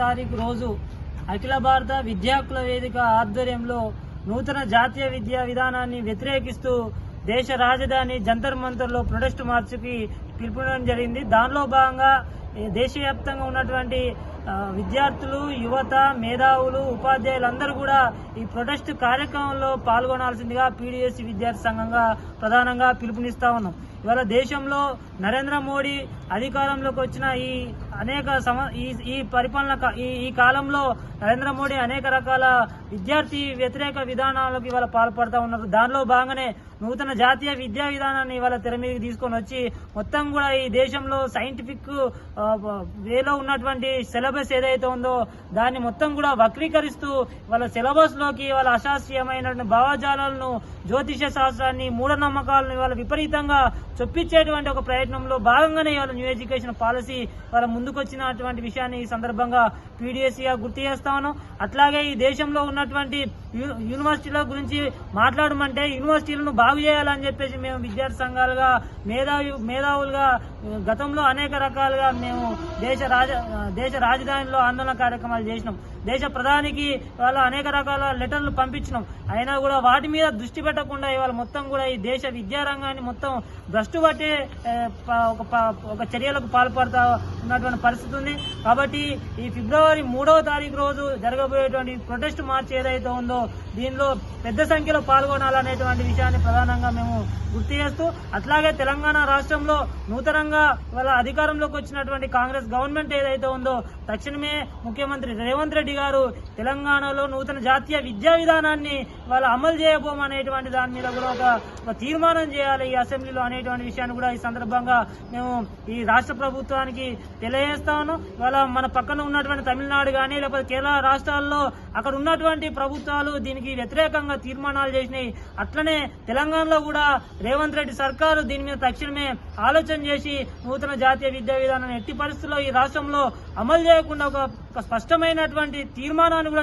తారీఖు రోజు అఖిల భారత విద్యాకుల వేదిక ఆధ్వర్యంలో నూతన జాతీయ విద్యా విధానాన్ని వ్యతిరేకిస్తూ దేశ రాజధాని జంతర్ మంతర్లో ప్రొటెస్ట్ మార్చుకి పిలుపునడం జరిగింది. దానిలో భాగంగా దేశవ్యాప్తంగా ఉన్నటువంటి విద్యార్థులు యువత మేధావులు ఉపాధ్యాయులు అందరూ కూడా ఈ ప్రొటెస్ట్ కార్యక్రమంలో పాల్గొనాల్సిందిగా పీడిఎస్సీ విద్యార్థి సంఘంగా ప్రధానంగా పిలుపునిస్తా ఉన్నాం. ఇవాళ దేశంలో నరేంద్ర మోడీ అధికారంలోకి వచ్చిన ఈ అనేక సమ ఈ పరిపాలన ఈ ఈ కాలంలో నరేంద్ర మోడీ అనేక రకాల విద్యార్థి వ్యతిరేక విధానాలకు ఇవాళ పాల్పడతా ఉన్నారు. దానిలో భాగంగానే నూతన జాతీయ విద్యా విధానాన్ని ఇవాళ తెర మీదకి తీసుకొని వచ్చి మొత్తం కూడా ఈ దేశంలో సైంటిఫిక్ వేలో ఉన్నటువంటి సిలబస్ ఏదైతే ఉందో దాన్ని మొత్తం కూడా వక్రీకరిస్తూ వాళ్ళ సిలబస్లోకి వాళ్ళ అశాస్త్రీయమైనటువంటి భావజాలను జ్యోతిష శాస్త్రాన్ని మూఢనమ్మకాలను ఇవాళ విపరీతంగా చొప్పించేటువంటి ఒక ప్రయత్నంలో భాగంగానే ఇవాళ న్యూ ఎడ్యుకేషన్ పాలసీ వాళ్ళ ముందు ముందుకొచ్చినటువంటి విషయాన్ని ఈ సందర్భంగా పీడిఎస్సీగా గుర్తు చేస్తాను. అట్లాగే ఈ దేశంలో ఉన్నటువంటి యూనివర్సిటీల గురించి మాట్లాడమంటే యూనివర్సిటీలను బాగు చేయాలని చెప్పేసి మేము విద్యార్థి సంఘాలుగా మేధావి మేధావులుగా గతంలో అనేక రకాలుగా మేము దేశ రాజ దేశ రాజధానిలో ఆందోళన కార్యక్రమాలు చేసినాం. దేశ ప్రధానికి వాళ్ళ అనేక రకాల లెటర్లు పంపించినాం. అయినా కూడా వాటి మీద దృష్టి పెట్టకుండా ఇవాళ మొత్తం కూడా ఈ దేశ విద్యారంగాన్ని మొత్తం భ్రష్టు పట్టే ఒక ప- ఒక చర్యలకు పాల్పడతా ఉన్నటువంటి పరిస్థితి ఉంది. కాబట్టి ఈ ఫిబ్రవరి మూడవ తారీఖు రోజు జరగబోయేటువంటి ప్రొటెస్ట్ మార్చ్ ఏదైతే ఉందో దీనిలో పెద్ద సంఖ్యలో పాల్గొనాలనేటువంటి విషయాన్ని ప్రధానంగా మేము గుర్తు చేస్తూ అట్లాగే తెలంగాణ రాష్ట్రంలో నూతనంగా వాళ్ళ అధికారంలోకి వచ్చినటువంటి కాంగ్రెస్ గవర్నమెంట్ ఏదైతే ఉందో తక్షణమే ముఖ్యమంత్రి రేవంత్ రెడ్డి గారు తెలంగాణలో నూతన జాతీయ విద్యా విధానాన్ని వాళ్ళు అమలు చేయబోమనేటువంటి దాని మీద కూడా ఒక తీర్మానం చేయాలి ఈ అసెంబ్లీలో అనేటువంటి విషయాన్ని కూడా ఈ సందర్భంగా మేము ఈ రాష్ట్ర ప్రభుత్వానికి చేస్తాను. ఇవాళ మన పక్కన ఉన్నటువంటి తమిళనాడు కానీ లేకపోతే కేరళ రాష్ట్రాల్లో అక్కడ ఉన్నటువంటి ప్రభుత్వాలు దీనికి వ్యతిరేకంగా తీర్మానాలు చేసినాయి. అట్లనే తెలంగాణలో కూడా రేవంత్ రెడ్డి సర్కారు దీని మీద తక్షణమే ఆలోచన చేసి నూతన జాతీయ విద్యా విధానాన్ని ఎట్టి పరిస్థితుల్లో ఈ రాష్ట్రంలో అమలు చేయకుండా ఒక ఒక స్పష్టమైనటువంటి తీర్మానాన్ని కూడా